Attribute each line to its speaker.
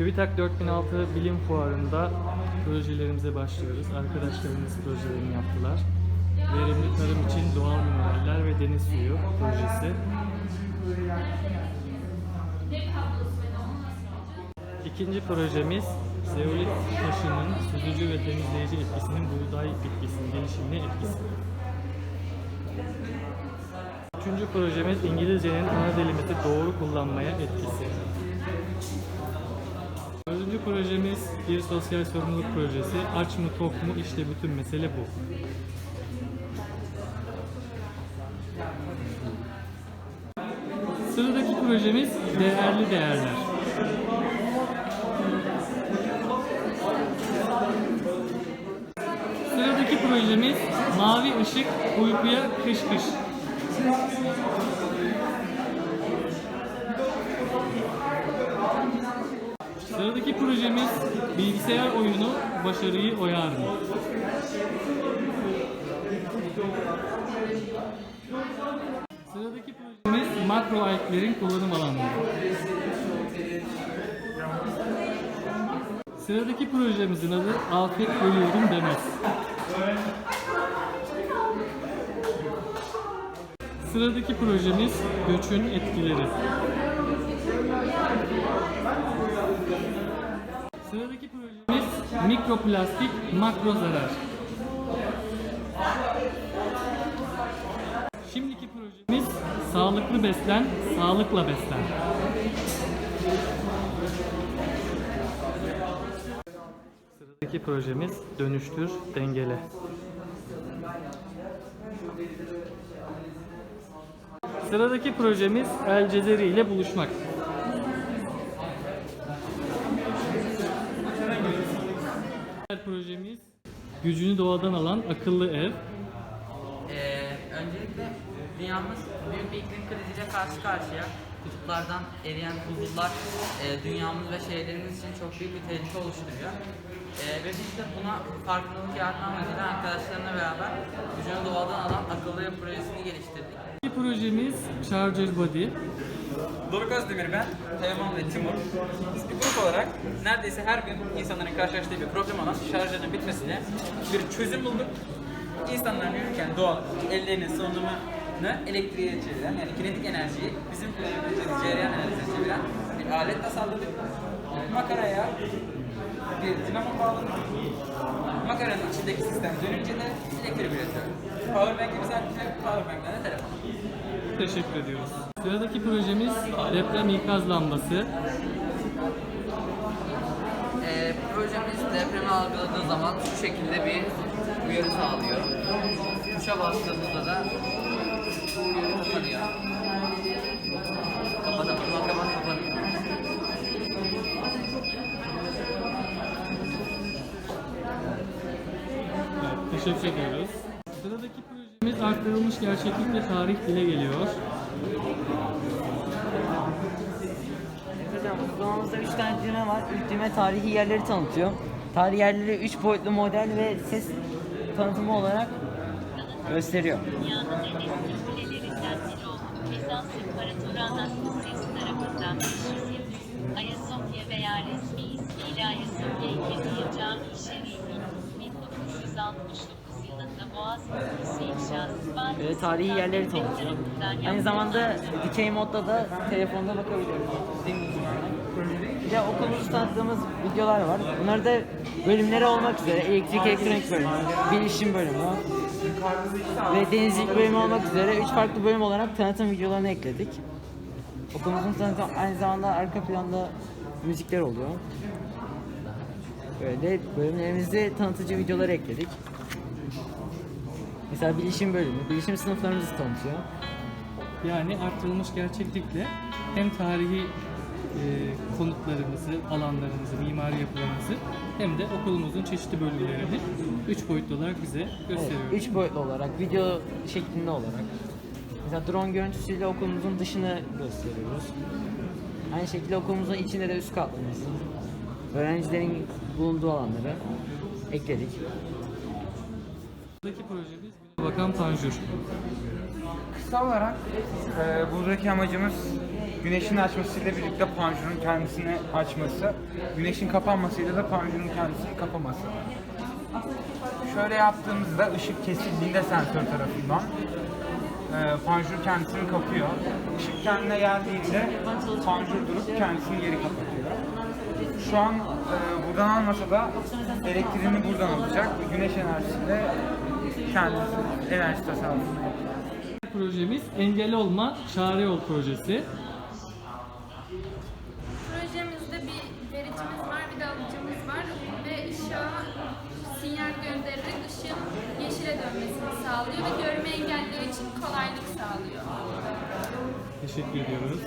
Speaker 1: TÜBİTAK 4006 Bilim Fuarı'nda projelerimize başlıyoruz. Arkadaşlarımız projelerini yaptılar. Verimli tarım için doğal mineraller ve deniz suyu projesi. İkinci projemiz zeolit taşının süzücü ve temizleyici etkisinin buğday bitkisinin gelişimine etkisi. Üçüncü projemiz İngilizcenin ana dilimizi doğru kullanmaya etkisi. Projemiz bir sosyal sorumluluk projesi. Aç mı tok mu işte bütün mesele bu. Sıradaki projemiz değerli değerler. Sıradaki projemiz mavi ışık uykuya kış kış. Sıradaki projemiz bilgisayar oyunu başarıyı oyar mı? Sıradaki projemiz makro alglerin kullanım alanları. Sıradaki projemizin adı afet bölüyorum demez. Sıradaki projemiz göçün etkileri. Sıradaki projemiz mikroplastik makro zarar. Şimdiki projemiz sağlıklı beslen, sağlıkla beslen. Sıradaki projemiz dönüştür, dengele. Sıradaki projemiz El Cezeri ile buluşmak. Diğer projemiz gücünü doğadan alan akıllı ev.
Speaker 2: Ee, öncelikle dünyamız büyük bir iklim kriziyle karşı karşıya. Kutuplardan eriyen buzullar e, dünyamız ve şehirlerimiz için çok büyük bir tehlike oluşturuyor. E, ve biz de buna farkındalık yaratma amacıyla arkadaşlarımla beraber gücünü doğadan alan akıllı ev projesini geliştirdik.
Speaker 1: Bir projemiz Charger Body.
Speaker 3: Doruk Özdemir ben, Teoman ve Timur. Biz bir grup olarak neredeyse her gün insanların karşılaştığı bir problem olan şarjının bitmesine bir çözüm bulduk. İnsanların yürürken doğal ellerinin solunumunu elektriğe çeviren yani kinetik enerjiyi bizim üretimimiz cereyan enerjisine çeviren bir alet tasarladık. Makaraya bir dinamo bağladık. Makaranın içindeki sistem dönünce de elektrik üretiyor. Powerbank'imiz aktif, powerbank'ten de telefon.
Speaker 1: Teşekkür ediyoruz. Sıradaki projemiz deprem ikaz lambası.
Speaker 2: Ee, projemiz depremi algıladığı zaman şu şekilde bir uyarı sağlıyor. Tuşa bastığımızda da bu uyarı kapanıyor. Kapatamam, kapat kapanıyor.
Speaker 1: Evet, teşekkür ediyoruz. Sıradaki projemiz aktarılmış gerçeklikle tarih dile geliyor.
Speaker 4: Hocam uygulamamızda 3 tane düğme var. İlk düğme tarihi yerleri tanıtıyor. Tarihi yerleri 3 boyutlu model ve ses tanıtımı olarak gösteriyor.
Speaker 5: Dünyanın en eski ülkelerinden biri olan Bizans İmparatoru Anastasius tarafından 520, Ayasofya veya resmi ismiyle Ayasofya 2. Cami-i Şerifi, 1969 yılında Boğaz Köprüsü
Speaker 4: Böyle tarihi yerleri tanıtıyor. Aynı zamanda dikey modda da telefonda bakabiliyoruz. Bir de okulumuzda tanıttığımız videolar var. Bunlar da bölümleri olmak üzere elektrik elektronik bölümü, bilişim bölümü ve denizcilik bölümü olmak üzere 3 farklı bölüm olarak tanıtım videolarını ekledik. Okulumuzun tanıtım aynı zamanda arka planda müzikler oluyor. Böyle bölümlerimizde tanıtıcı videoları ekledik. Mesela bilişim bölümü, bilişim sınıflarımızı tanıtıyor.
Speaker 1: Yani arttırılmış gerçeklikle hem tarihi e, konutlarımızı, alanlarımızı, mimari yapılarımızı hem de okulumuzun çeşitli bölümlerini üç boyutlu olarak bize
Speaker 4: Evet,
Speaker 1: gösteriyor.
Speaker 4: üç boyutlu olarak, video şeklinde olarak. Mesela drone görüntüsüyle okulumuzun dışını gösteriyoruz. Aynı şekilde okulumuzun içinde de üst katlarımızı, öğrencilerin bulunduğu alanları ekledik.
Speaker 1: Buradaki projemiz Bakan Tanjur.
Speaker 6: Kısa olarak e, buradaki amacımız güneşin açmasıyla birlikte panjurun kendisini açması, güneşin kapanmasıyla da panjurun kendisini kapaması. Şöyle yaptığımızda ışık kesildiğinde sensör tarafından e, panjur kendisini kapıyor. Işık kendine geldiğinde panjur durup kendisini geri kapatıyor. Şu an e, buradan almasa da elektriğini buradan alacak. Güneş enerjisiyle kendisi enerji tasarrufunu yapıyor.
Speaker 1: Projemiz Engel Olma Çare Yol projesi.
Speaker 7: Projemizde bir vericimiz var, bir de alıcımız var ve ışığa sinyal göndererek ışığın yeşile dönmesini sağlıyor ve görme engelliler için kolaylık sağlıyor.
Speaker 1: Teşekkür ediyoruz.